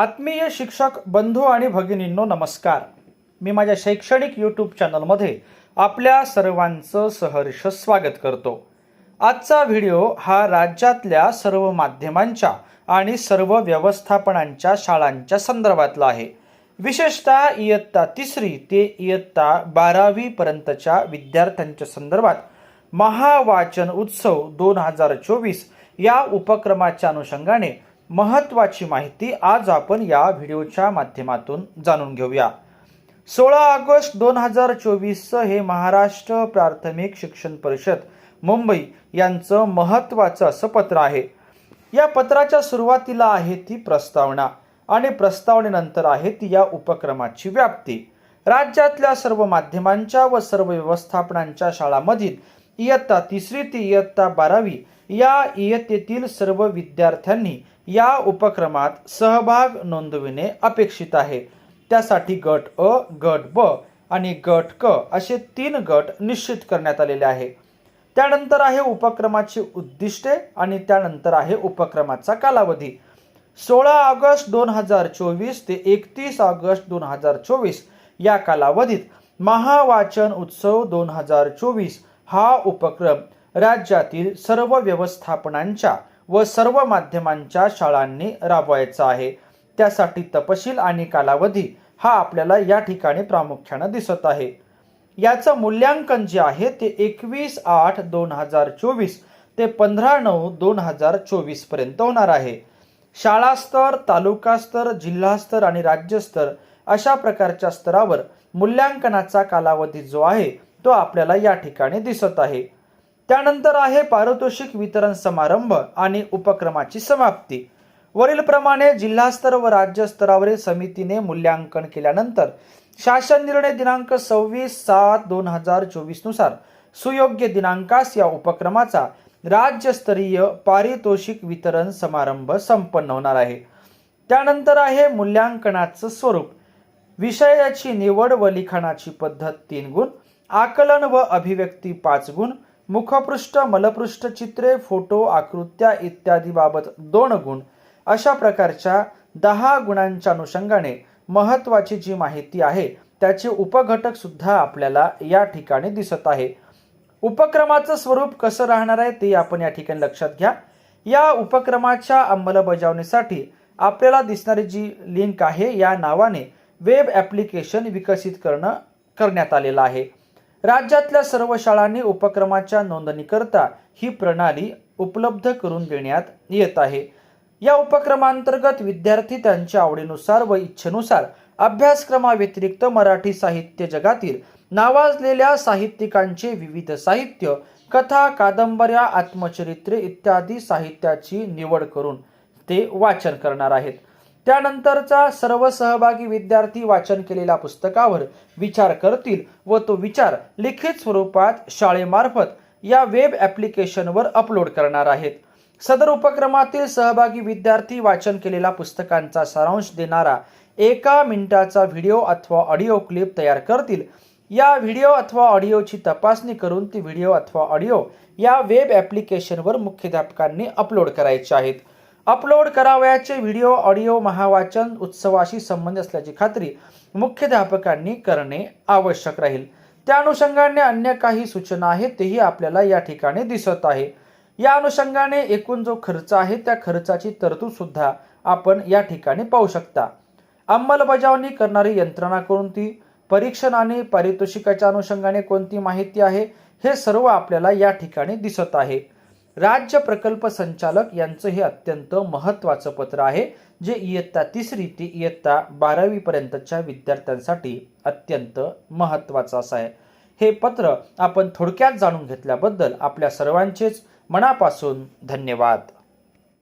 आत्मीय शिक्षक बंधू आणि भगिनींनो नमस्कार. मी माझ्या शैक्षणिक यूट्यूब चॅनलमध्ये आपल्या सर्वांचं सहर्ष स्वागत करतो. आजचा व्हिडिओ हा राज्यातल्या सर्व माध्यमांच्या आणि सर्व व्यवस्थापनांच्या शाळांच्या संदर्भातला आहे. विशेषतः इयत्ता तिसरी ते इयत्ता बारावीपर्यंतच्या विद्यार्थ्यांच्या संदर्भात महावाचन उत्सव दोन हजार चोवीस या उपक्रमाच्या अनुषंगाने महत्त्वाची माहिती आज आपण या व्हिडिओच्या माध्यमातून जाणून घेऊया. सोळा ऑगस्ट दोन हजार चोवीसचं हे महाराष्ट्र प्राथमिक शिक्षण परिषद मुंबई यांचं महत्त्वाचं असं पत्र आहे. या पत्राच्या सुरुवातीला आहे ती प्रस्तावना आणि प्रस्तावनेनंतर आहे ती या उपक्रमाची व्याप्ती. राज्यातल्या सर्व माध्यमांच्या व सर्व व्यवस्थापनांच्या शाळांमधील इयत्ता तिसरी ते इयत्ता बारावी या इयत्तेतील सर्व विद्यार्थ्यांनी या उपक्रमात सहभाग नोंदविणे अपेक्षित आहे. त्यासाठी गट अ गट ब आणि गट क असे तीन गट निश्चित करण्यात आलेले आहे. त्यानंतर आहे उपक्रमाची उद्दिष्टे आणि त्यानंतर आहे उपक्रमाचा कालावधी. सोळा ऑगस्ट दोन हजार चोवीस ते एकतीस ऑगस्ट दोन हजार चोवीस या कालावधीत महावाचन उत्सव दोन हजार चोवीस हा उपक्रम राज्यातील सर्व व्यवस्थापनांच्या व सर्व माध्यमांच्या शाळांनी राबवायचा आहे. त्यासाठी तपशील आणि कालावधी हा आपल्याला या ठिकाणी प्रामुख्यानं दिसत आहे. याचं मूल्यांकन जे आहे ते एकवीस आठ दोन हजार चोवीस ते पंधरा नऊ दोन हजार चोवीसपर्यंत होणार आहे. शाळास्तर तालुकास्तर जिल्हास्तर आणि राज्यस्तर अशा प्रकारच्या स्तरावर मूल्यांकनाचा कालावधी जो आहे तो आपल्याला या ठिकाणी दिसत आहे. त्यानंतर आहे पारितोषिक वितरण समारंभ आणि उपक्रमाची समाप्ती. वरीलप्रमाणे जिल्हास्तर व राज्य स्तरावरील समितीने मूल्यांकन केल्यानंतर शासन निर्णय दिनांक सव्वीस सात दोन हजार चोवीसनुसार सुयोग्य दिनांकास या उपक्रमाचा राज्यस्तरीय पारितोषिक वितरण समारंभ संपन्न होणार आहे. त्यानंतर आहे मूल्यांकनाचं स्वरूप. विषयाची निवड व लिखाणाची पद्धत तीन गुण. आकलन व अभिव्यक्ती पाच गुण मुखपृष्ठ मलपृष्ठ चित्रे फोटो आकृत्या इत्यादी बाबत दोन गुण. अशा प्रकारच्या दहा गुणांच्या अनुषंगाने महत्वाची जी माहिती आहे त्याचे उपघटक सुद्धा आपल्याला या ठिकाणी दिसत आहे. उपक्रमाचं स्वरूप कसं राहणार आहे ते आपण या ठिकाणी लक्षात घ्या. या उपक्रमाच्या अंमलबजावणीसाठी आपल्याला दिसणारी जी लिंक आहे या नावाने वेब ॲप्लिकेशन विकसित करणं करण्यात आलेलं आहे. राज्यातल्या सर्व शाळांनी उपक्रमाच्या नोंदणीकरता ही प्रणाली उपलब्ध करून देण्यात येत आहे. या उपक्रमांतर्गत विद्यार्थी त्यांच्या आवडीनुसार व इच्छेनुसार अभ्यासक्रमाव्यतिरिक्त मराठी साहित्य जगातील नावाजलेल्या साहित्यिकांचे विविध साहित्य कथा कादंबऱ्या आत्मचरित्रे इत्यादी साहित्याची निवड करून ते वाचन करणार आहेत. त्यानंतरचा सर्व सहभागी विद्यार्थी वाचन केलेल्या पुस्तकावर विचार करतील व तो विचार लिखित स्वरूपात शाळेमार्फत या वेब ॲप्लिकेशनवर अपलोड करणार आहेत. सदर उपक्रमातील सहभागी विद्यार्थी वाचन केलेल्या पुस्तकांचा सारांश देणारा एका मिनिटाचा व्हिडिओ अथवा ऑडिओ क्लिप तयार करतील. या व्हिडिओ अथवा ऑडिओची तपासणी करून ती व्हिडिओ अथवा ऑडिओ या वेब ॲप्लिकेशनवर मुख्याध्यापकांनी अपलोड करायचे आहेत. अपलोड करावयाचे व्हिडिओ ऑडिओ महावाचन उत्सवाशी संबंध असल्याची खात्री मुख्याध्यापकांनी करणे आवश्यक राहील. त्या अनुषंगाने अन्य काही सूचना आहेत तेही आपल्याला या ठिकाणी दिसत आहे. या अनुषंगाने एकूण जो खर्च आहे त्या खर्चाची तरतूद सुद्धा आपण या ठिकाणी पाहू शकता. अंमलबजावणी करणारी यंत्रणा कोणती? परीक्षण आणि पारितोषिकाच्या अनुषंगाने कोणती माहिती आहे? हे सर्व आपल्याला या ठिकाणी दिसत आहे. राज्य प्रकल्प संचालक यांचं हे अत्यंत महत्त्वाचं पत्र आहे जे इयत्ता तिसरी ते इयत्ता बारावी पर्यंतच्या विद्यार्थ्यांसाठी अत्यंत महत्त्वाचं असं आहे. हे पत्र आपण थोडक्यात जाणून घेतल्याबद्दल आपल्या सर्वांचेच मनापासून धन्यवाद.